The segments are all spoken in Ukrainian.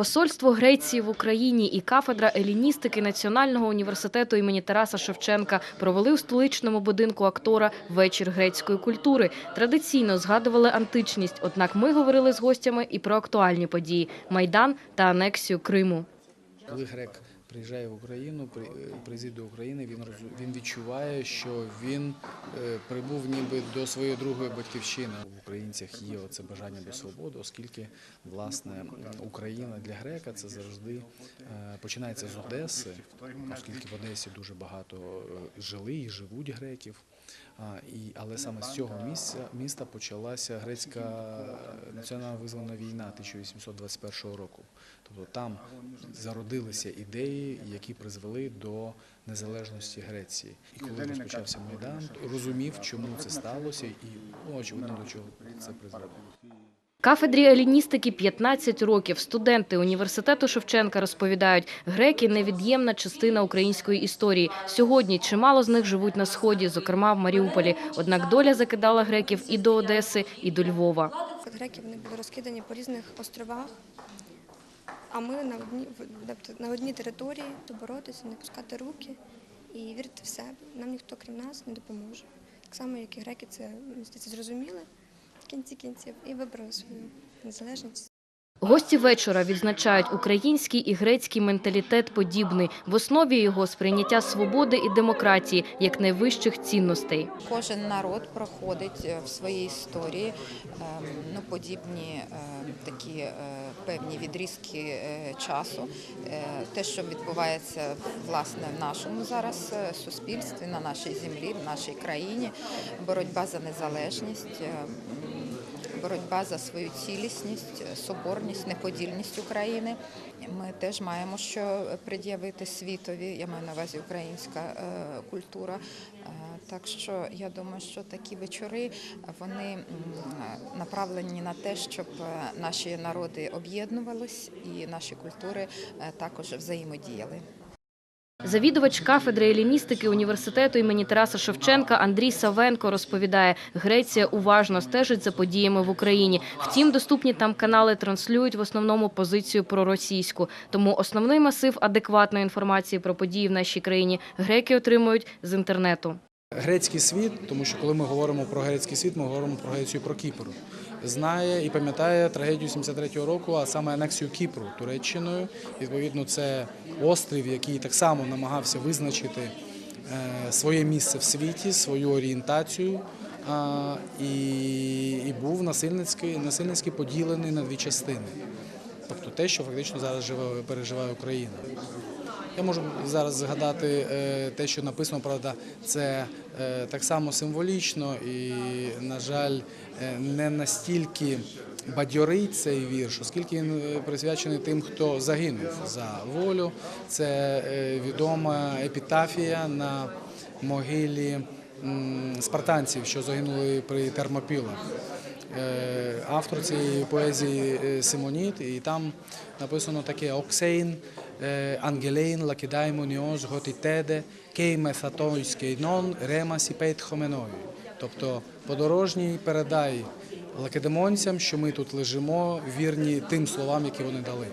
Посольство Греції в Україні і кафедра еліністики Національного університету імені Тараса Шевченка провели у столичному будинку актора вечір грецької культури. Традиційно згадували античність, однак ми говорили з гостями і про актуальні події майдан та анексію Криму. Коли грек приїжджає в Україну, при- е, до України, він він відчуває, що він е, прибув ніби до своєї другої батьківщини. В українцях є оце бажання до свободи, оскільки власне Україна для грека це завжди е, починається з Одеси, оскільки в Одесі дуже багато жили і живуть греків. І, але саме з цього місця міста почалася грецька національно визвана війна 1821 року. Тобто там зародилися ідеї, які призвели до незалежності Греції. І коли розпочався майдан, розумів, чому це сталося, і ну, очевидно до чого це призвело. Кафедрі еліністики 15 років. Студенти університету Шевченка розповідають, греки невід'ємна частина української історії. Сьогодні чимало з них живуть на сході, зокрема в Маріуполі. Однак доля закидала греків і до Одеси, і до Львова. Греки вони були розкидані по різних островах, а ми на одній, тобто на одній території, то боротися, не пускати руки і вірити в себе. Нам ніхто крім нас не допоможе. Так само, як і греки це, зрозуміли в кінці кінців і вибрали свою незалежність. Гості вечора відзначають український і грецький менталітет подібний. В основі його сприйняття свободи і демократії як найвищих цінностей. Кожен народ проходить е, в своїй історії ем, ну, подібні е, такі е, певні відрізки часу. Те, що відбувається власне в нашому зараз суспільстві, на нашій землі, в нашій країні, боротьба за незалежність. Боротьба за свою цілісність, соборність, неподільність України. Ми теж маємо що пред'явити світові. Я маю на увазі українська е, культура. Е, Так що я думаю, що такі вечори вони направлені на те, щоб е, наші народи об'єднувались і наші культури також взаємодіяли. Завідувач кафедри еліністики університету імені Тараса Шевченка Андрій Савенко розповідає, Греція уважно стежить за подіями в Україні. Втім, доступні там канали транслюють в основному позицію проросійську. Тому основний масив адекватної інформації про події в нашій країні греки отримують з інтернету. Грецький світ, тому що коли ми говоримо про грецький світ, ми говоримо про Грецію про Кіпр. Знає і пам'ятає трагедію 73-го року, а саме анексію Кіпру Туреччиною. Відповідно, це острів, який так само намагався визначити е, своє місце в світі, свою орієнтацію. І, і був насильницький, насильницьки поділений на дві частини. Тобто те, що фактично зараз живе, переживає Україна. Я можу зараз згадати е, те, що написано, правда, це е, так само символічно і, на жаль, е, не настільки бадьорить цей вірш, оскільки він присвячений тим, хто загинув за волю. Це відома епітафія на могилі спартанців, що загинули при Термопілах. Е, Автор цієї поезії е, Симоніт, і там написано таке Оксейн, е, Ангелейн, готі Готітеде, Кейме Фатойський нон, Ремасі пейтхоменою. Тобто подорожній передай лакедемонцям, що ми тут лежимо, вірні тим словам, які вони дали.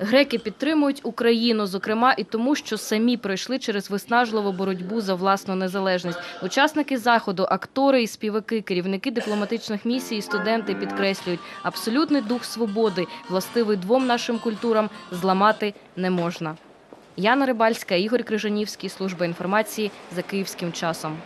Греки підтримують Україну, зокрема і тому, що самі пройшли через виснажливу боротьбу за власну незалежність. Учасники заходу, актори і співаки, керівники дипломатичних місій, студенти підкреслюють, абсолютний дух свободи, властивий двом нашим культурам, зламати не можна. Яна Рибальська, Ігор Крижанівський, служба інформації за київським часом.